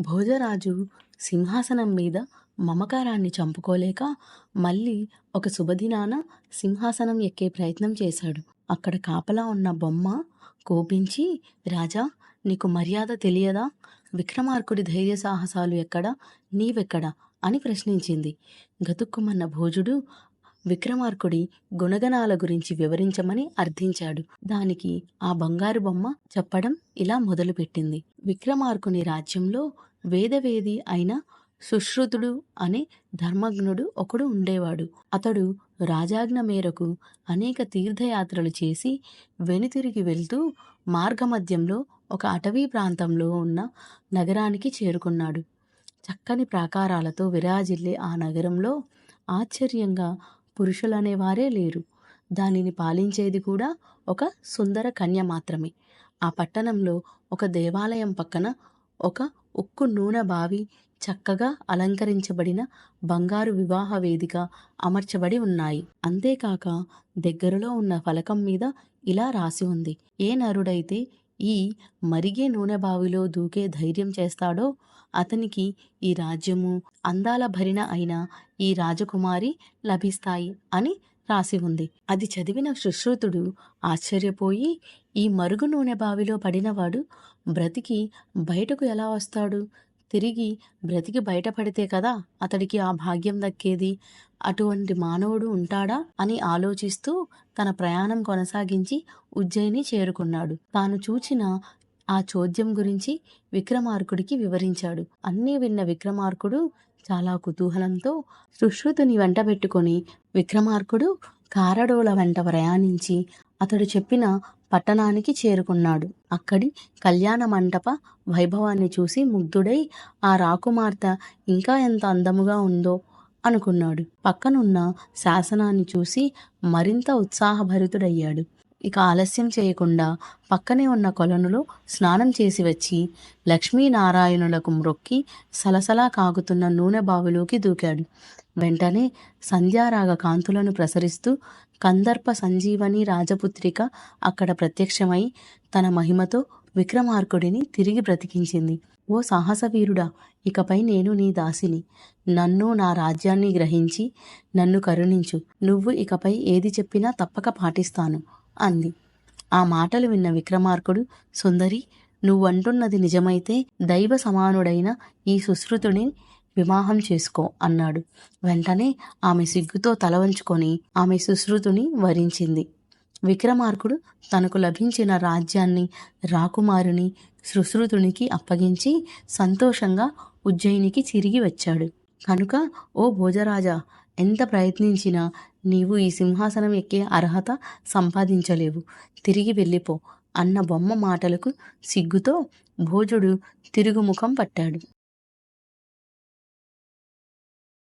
భోజరాజు సింహాసనం మీద మమకారాన్ని చంపుకోలేక మళ్ళీ ఒక శుభదినాన సింహాసనం ఎక్కే ప్రయత్నం చేశాడు. అక్కడ కాపలా ఉన్న బొమ్మ కోపించి రాజా నీకు మర్యాద తెలియదా? విక్రమార్కుడి ధైర్య సాహసాలు ఎక్కడ? నీవెక్కడ? అని ప్రశ్నించింది. గతుక్కుమన్న భోజుడు విక్రమార్కుడి గుణగణాల గురించి వివరించమని అర్థించాడు. దానికి ఆ బంగారు బొమ్మ చెప్పడం ఇలా మొదలుపెట్టింది. విక్రమార్కుని రాజ్యంలో వేదవేది అయిన సుశ్రుతుడు అనే ధర్మజ్ఞుడు ఒకడు ఉండేవాడు. అతడు రాజాజ్ఞ మేరకు అనేక తీర్థయాత్రలు చేసి వెనుతిరిగి వెళ్తూ మార్గమధ్యంలో ఒక అటవీ ప్రాంతంలో ఉన్న నగరానికి చేరుకున్నాడు. చక్కని ప్రాకారాలతో విరాజిల్లే ఆ నగరంలో ఆశ్చర్యంగా పురుషులనేవారే లేరు. దానిని పాలించేది కూడా ఒక సుందర కన్య మాత్రమే. ఆ పట్టణంలో ఒక దేవాలయం పక్కన ఒక ఉక్కు నూనె బావి చక్కగా అలంకరించబడిన బంగారు వివాహ వేదిక అమర్చబడి ఉన్నాయి. అంతేకాక దగ్గరలో ఉన్న ఫలకం మీద ఇలా రాసి ఉంది. ఏ నరుడైతే ఈ మరిగే నూనె బావిలో దూకే ధైర్యం చేస్తాడో అతనికి ఈ రాజ్యము అందాల భరిణ అయిన ఈ రాజకుమారి లభిస్తాయి అని రాసి ఉంది. అది చదివిన సుశ్రుతుడు ఆశ్చర్యపోయి ఈ మరుగు నూనె బావిలో పడినవాడు బ్రతికి బయటకు ఎలా వస్తాడు? తిరిగి బ్రతికి బయటపడితే కదా అతడికి ఆ భాగ్యం దక్కేది? అటువంటి మానవుడు ఉంటాడా అని ఆలోచిస్తూ తన ప్రయాణం కొనసాగించి ఉజ్జయిని చేరుకున్నాడు. తాను చూచిన ఆ చోద్యం గురించి విక్రమార్కుడికి వివరించాడు. అన్నీ విన్న విక్రమార్కుడు చాలా కుతూహలంతో సుశ్రుతుని వెంట పెట్టుకొని విక్రమార్కుడు కారడోల వెంట ప్రయాణించి అతడు చెప్పిన పట్టణానికి చేరుకున్నాడు. అక్కడి కళ్యాణ మంటప వైభవాన్ని చూసి ముగ్ధుడై ఆ రాకుమార్తె ఇంకా ఎంత అందముగా ఉందో అనుకున్నాడు. పక్కనున్న శాసనాన్ని చూసి మరింత ఉత్సాహభరితుడయ్యాడు. ఇక ఆలస్యం చేయకుండా పక్కనే ఉన్న కొలనులో స్నానం చేసి వచ్చి లక్ష్మీనారాయణులకు మ్రొక్కి సలసలా కాగుతున్న నూనె బావిలోకి దూకాడు. వెంటనే సంధ్యారాగ కాంతులను ప్రసరిస్తూ కందర్ప సంజీవని రాజపుత్రిక అక్కడ ప్రత్యక్షమై తన మహిమతో విక్రమార్కుడిని తిరిగి బ్రతికించింది. ఓ సాహసవీరుడా ఇకపై నేను నీ దాసిని. నన్ను నా రాజ్యాన్ని గ్రహించి నన్ను కరుణించు. నువ్వు ఇకపై ఏది చెప్పినా తప్పక పాటిస్తాను. అంది. ఆ మాటలు విన్న విక్రమార్కుడు సుందరి నువ్వంటున్నది నిజమైతే దైవ సమానుడైన ఈ సుశ్రుతుని వివాహం చేసుకో అన్నాడు. వెంటనే ఆమె సిగ్గుతో తల వంచుకొని ఆమె సుశ్రుతుని వరించింది. విక్రమార్కుడు తనకు లభించిన రాజ్యాన్ని రాకుమారుని సుశ్రుతునికి అప్పగించి సంతోషంగా ఉజ్జయినికి తిరిగి వచ్చాడు. కనుక ఓ భోజరాజా ఎంత ప్రయత్నించినా నీవు ఈ సింహాసనం ఎక్కే అర్హత సంపాదించలేవు. తిరిగి వెళ్ళిపో అన్న బొమ్మ మాటలకు సిగ్గుతో భోజుడు తిరుగుముఖం పట్టాడు.